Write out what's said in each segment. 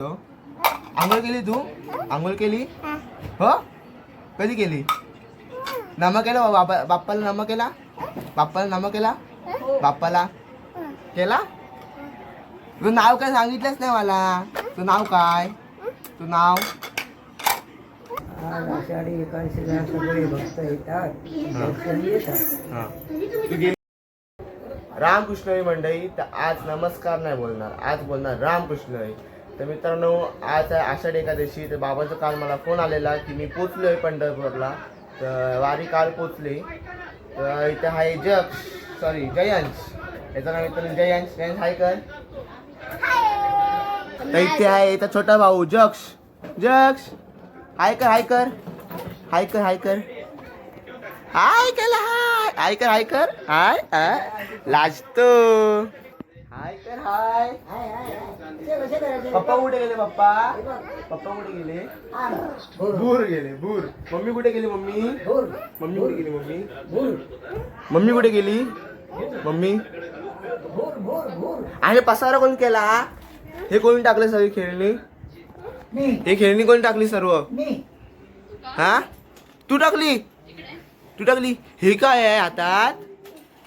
आंघोळ केली तू? आंघोळ केली? हो? कधी केली? नामा केला बाबा बाप्पाला नामा केला? बाप्पाला नामा केला? बाप्पाला? केला? तू नाव काय सांगितलंच नाही मला. तू नाव काय? तू नाव? आषाढी एकादशीला सगळे भक्त येतात. दर्शन रामकृष्ण हरी मंडळी तर आज नमस्कार नाही बोलणार. आज बोलणार रामकृष्ण हरी तर मित्रांनो आज आहे आषाढी एकादशी तर बाबाचा काल मला फोन आलेला की मी पोचलो आहे पंढरपूरला. तर वारी काल पोचली. तर इथे आहे जक्ष सॉरी जयंश. याचं नाव मित्रांनो जयंश. जयंश हाय कर तर इथे आहे इथं छोटा भाऊ जक्ष. जक्ष. हाय कर हाय कर हाय कर हाय कर हाय केला हाय हाय कर हाय कर हाय हाय लाजतो हाय कर हाय पप्पा कुठे गेले पप्पा? पप्पा कुठे गेले? भूर. गेले भूर. मम्मी कुठे गेली मम्मी? मम्मी कुठे गेली मम्मी? मम्मी कुठे गेली? मम्मी? आणि पसारा कोण केला? हे कोणी टाकले सगळी खेळणी? हे खेळणी कोणी टाकली सर्व? हा? तू टाकली? तू टाकली? हे काय आहे हातात?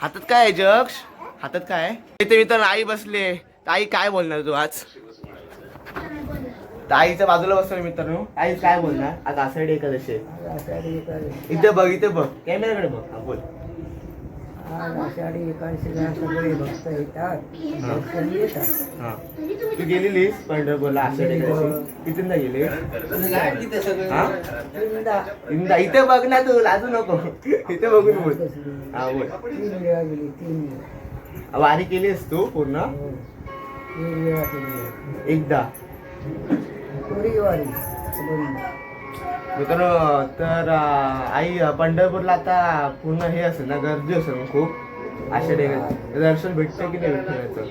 हातात काय आहे जक्ष? हातात काय आहे? इथे मी तर आई बसले तर आई काय बोलणार तू आज? तर आईच्या बाजूला बसलो मित्रांनो. आई काय बोलणार? आज आषाढी एकादशी आहे. आषाढी एकादशी. इथे बघ इथे बघ. कॅमेराकडे बघ. हा बोल. आज आषाढी एकादशीला सगळे भक्त येतात. दर्शन येतात हा. तू गेलेलीस पंढरपूरला आषाढी एकादशी? कितींदा गेली हा? तीनदा इंदा इथे बघ ना तू लाजू नको. इथे बघून बोल. हा बोल. तीन वेळा गेली तीन वेळा. वारी केलीस तू पूर्ण? हो. तीन वेळा केली. आहे. एकदा. पुरी वारी दोनदा. मित्रांनो तर आई पंढरपूरला आता पूर्ण हे असेल ना गर्दी असेल ना खूप. आषाढी एकादशी. दर्शन भेटतं की नाही विठ्ठलाचं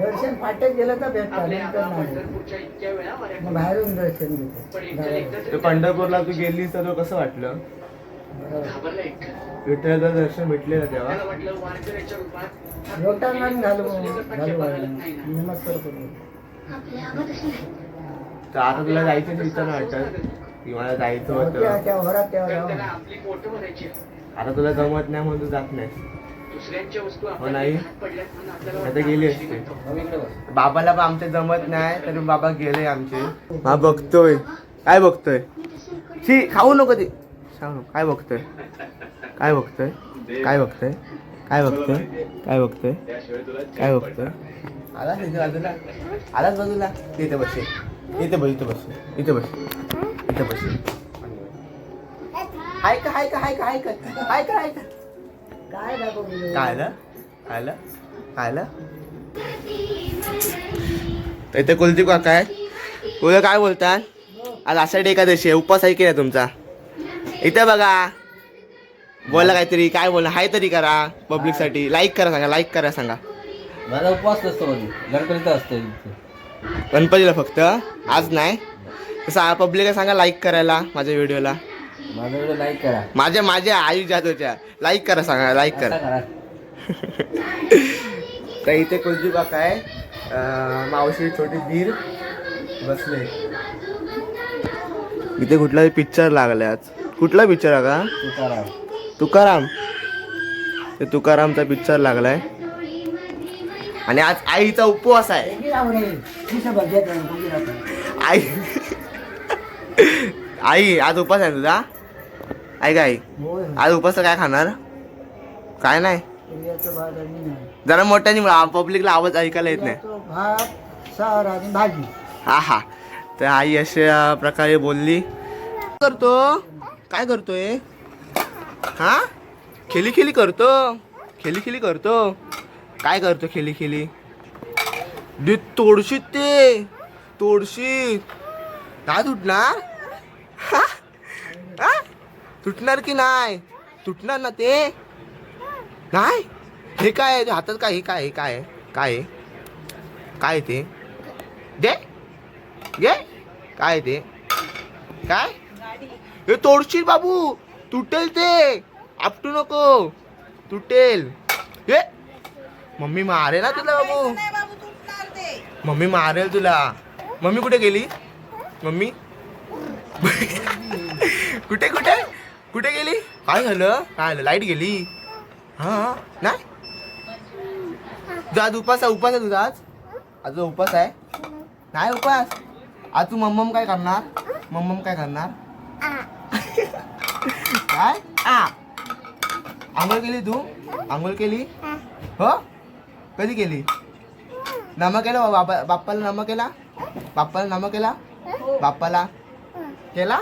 दर्शन फाटक गेलं तर भेटतात बाहेरून दर्शन घेतो तर पंढरपूरला तू गेलीस तर कसं वाटलं? विठ्ठलाचं दर्शन भेटलेलं तेव्हा. लोटांना घालू घालू घालू. नमस्कार करू तर आता तुला जायचं विचार वाटत की मला जायचं त्या होतं आता तुला जमत नाही म्हणून तू जात नाही. हो नाही. आता गेली असते. बाबाला पण आमच्या जमत नाही तरी बाबा गेले आमचे. हा बघतोय. काय बघतोय? शी खाऊ नको ते. सांग नको. काय बघतोय? काय बघतोय? काय बघतोय? काय बघतोय? काय बघतोय? काय बघतोय? आलास इथे बाजूला? आलाच बाजूला? इथे बस इथे. बस इथे बस इथे बस. इथे बस. हाय का हाय का हाय का हाय का? हाय का हाय का? काय आलं? काय आलं? काय आलं? तर इथे कुलदीप काका आहे तुला काय बोलतात आज आषाढी एकादशी आहे. उपवास आहे की नाही तुमचा? इथे बघा. बोला काहीतरी काय बोला हाय तरी करा पब्लिकसाठी लाईक करा सांगा लाईक करा सांगा. माझा उपवास नसतो मध्ये गणपतीचा असतो गणपतीला फक्त? आज नाही? तसं पब्लिक सांगा लाईक करायला माझ्या व्हिडिओला माझा व्हिडिओ लाईक करा. माझ्या माझ्या आई जाधवच्या लाईक करा सांगा लाईक करा. तर इथे कुलदीप काका आहे मावशी छोटी धीर बसले. इथे कुठला पिक्चर लागलाय आज कुठला? पिक्चर का तुकाराम. ते तुकारामचा पिक्चर लागलाय. आणि आज आईचा उपवास आहे. आई. आई आज उपवास आहे तुझा? आई काय आज उपवास काय खाणार? काय नाही. जरा मोठ्याने पब्लिकला आवाज ऐकायला येत नाही. भाजी. हा हा. तर आई अशा प्रकारे बोलली. काय करतो? काय करतोय? हा? खेली खेली करतो. खेली खेली करतो. काय करतो खेली खेली दी तोडशीत ते. तोडशीत. काय तुटणार? हा? तुटणार की नाही? तुटणार ना ते? नाही? हे काय हातात काय? हे काय हे काय काय काय ते? दे. घे. काय ते? काय? हे तोडशील बाबू. तुटेल ते. आपटू नको. तुटेल. हे. मम्मी मारे ना तुला बाबू. मम्मी मारेल तुला. मम्मी कुठे गेली? मम्मी. कुठे कुठे? कुठे गेली? काय झालं? काय झालं? लाइट गेली. हा नाही? तुझा आज उपास आहे उपास आहे तुझा आज. आज उपास आहे. नाही उपास. आज तू मम्मम काय करणार? मम्मम काय करणार? काय? आ. आंघोळ केली तू? आंघोळ केली? हो? कधी केली? नमक केला बापा बाप्पाला नमक केला? बाप्पाला नमक केला? बाप्पाला? केला?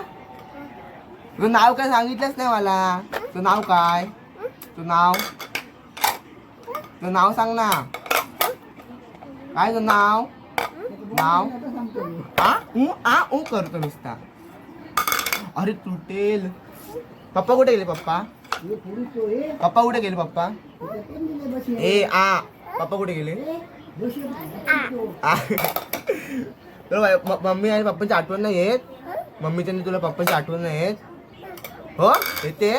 तुझं नाव काय सांगितलंच नाही मला. तुझं नाव काय? तू नाव? तुझं नाव सांग ना. काय तुझं नाव? नाव. आ? ऊ आ ऊ करतो नुसता. अरे तुटेल. पप्पा कुठे गेले पप्पा? पप्पा कुठे गेले पप्पा. ए आ. पप्पा कुठे गेले? मम्मी आणि पप्पांची आठवण नाही येत? मम्मीच्या आणि तुला पप्पांची आठवण नाही येत? हो? येते?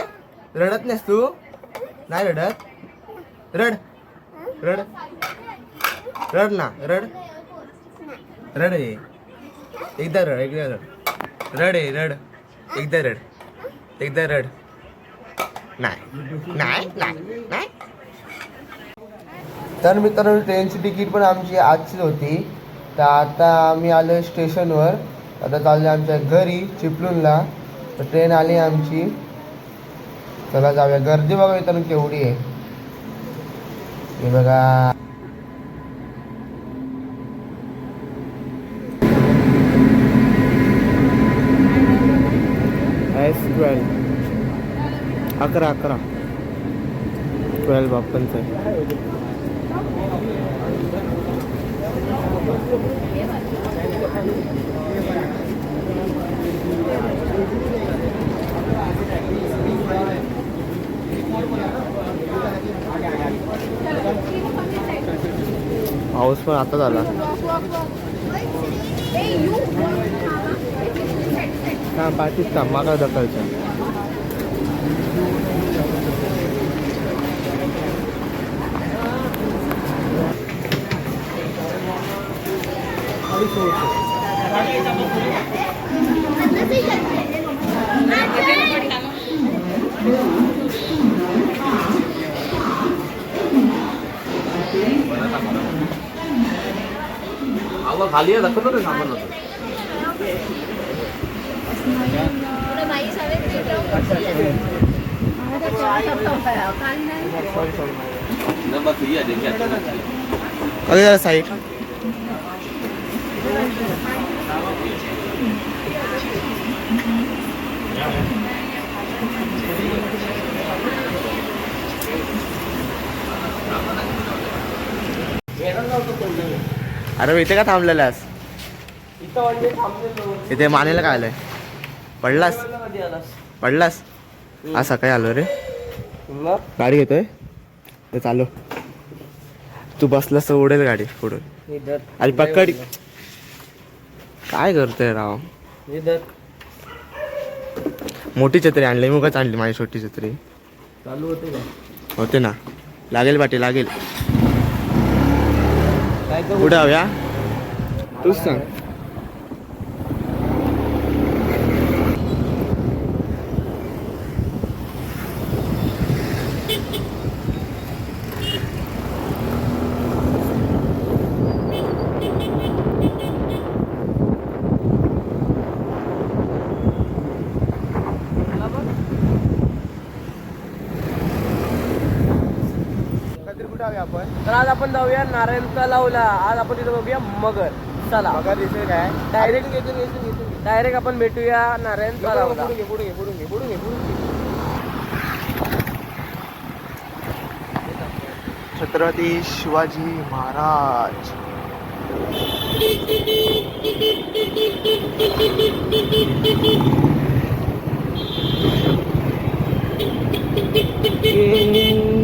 रडत नाहीस तू? नाही रडत? रड. रड. रड ना. रड. रड ये. एकदा रड एकदा रड. रड ये रड. एकदा रड. एकदा रड. नाही. नाही नाही नाही. तर मित्रांनो ट्रेनची तिकीट पण आमची आजचीच होती. तर आता आम्ही आलो स्टेशनवर. आता चाललो आमच्या घरी चिपळूणला. तर ट्रेन आली आमची. चला जाऊया. गर्दी बघा मित्रांनो केवढी आहे. हे बघा. ट्वेल्व अकरा अकरा. ट्वेल्व बाप्पांचं. आहे पाऊस पण आता झाला. हा पाठीच थांब मागा ढकलच्या आवा खाली आहे दाखवतो रे सामान होतं नंबर थ्री आहे देखिए अरे जरा साईड अरे इथे का थांबलेलास? इथे मानेला काय आलंय? पडलास? पडलास? आज सकाळी आलो रे. गाडी घेतोय? ते चालू. तू बसलास तर उडेल गाडी पुढून. अरे पकड. काय करतोय राव? मोठी छत्री आणली मुगच आणली माझी छोटी छत्री. चालू होते का? होते ना. लागेल बाटी लागेल. काय कुठं हव्या तूच सांग कुठं हवी आपण तर आज आपण जाऊया नारायण तलावला आज आपण तिथं बघूया मगर. चला. बघा दिसेल काय? Direct- घेतून घेतून घेतून. डायरेक्ट आपण भेटूया नारायण तलावला पुढे पुढे पुढे पुढे पुढे छत्रपती शिवाजी महाराज.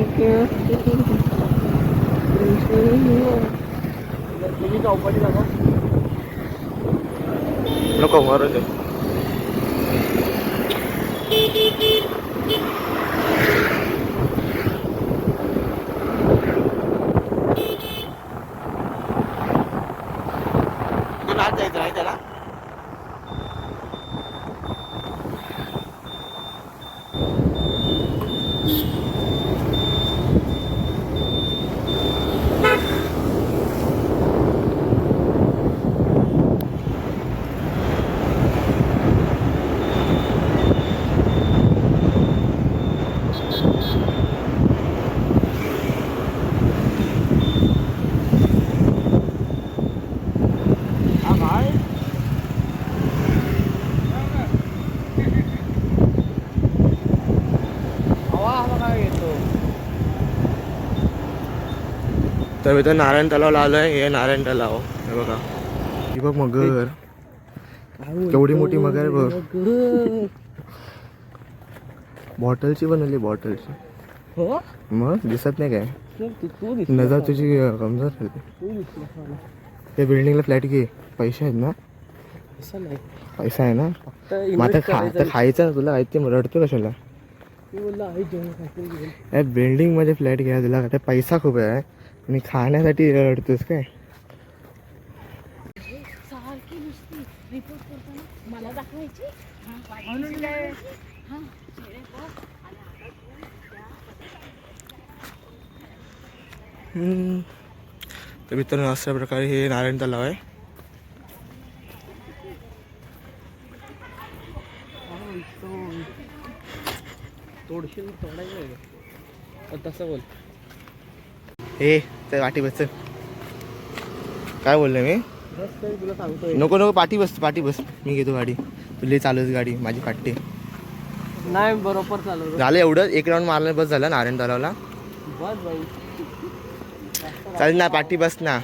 दाखव नको मरू दे तू नाच जायचं तर मी तर नारायण तलावला आलोय हे नारायण तलाव. हे बघा. ही बघ मगर. केवढी मोठी मगर आहे बघ. बॉटलची बनवली बॉटलची. हो? मग दिसत नाही काय? तू तू दिस नजर तुझी कमजोर. त्या बिल्डिंगला फ्लॅट घे. पैसे आहेत ना? पैसा आहे ना? मग आता खा. आता खायचं ना तुला ते रडतो कशाला? आहे या बिल्डिंगमध्ये फ्लॅट घ्या तुला पैसा खूप आहे. आणि खाण्यासाठी रडतोस काय? सारखी नुसती रिपोर्ट करताना मला दाखवायची म्हणून काय हां हम्म. तर मित्रांनो अशा प्रकारे हे नारायण तलाव आहे. तोडशील तोडायचं तसं बोल. हे त्या पाठी बस चल. काय बोलले मी? नको नको पाठी बस पाठी बस. मी घेतो गाडी. तुला चालूच गाडी माझी फाटते. नाही बरोबर चालवतो. झालं एवढं? एक राऊंड मारलं बस झालं नारायण तलावला? बस चालेल ना पाठी बस ना.